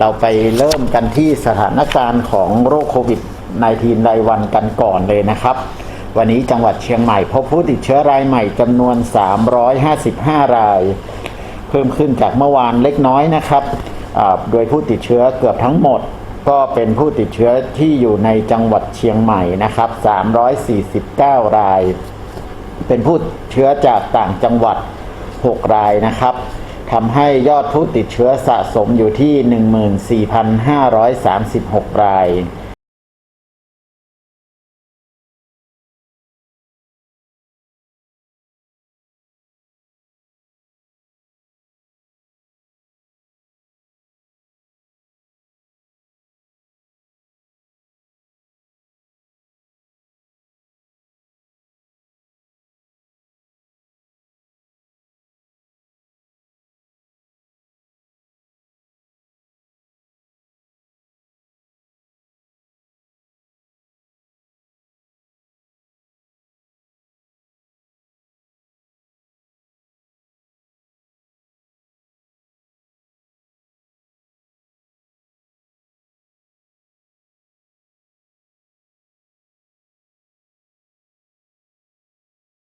เราไปเริ่มกันที่สถานการณ์ของโรคโควิด -19 รายวันกันก่อนเลยนะครับ วันนี้จังหวัดเชียงใหม่พบผู้ติดเชื้อรายใหม่จำนวน 355 ราย เพิ่มขึ้นจากเมื่อวานเล็กน้อยนะครับ โดยผู้ติดเชื้อเกือบทั้งหมด ก็เป็นผู้ติดเชื้อที่อยู่ในจังหวัดเชียงใหม่นะครับ 349 ราย เป็นผู้เชื้อจากต่างจังหวัด 6 รายนะครับ ทำให้ยอดผู้ติดเชื้อสะสมอยู่ที่ 14,536 ราย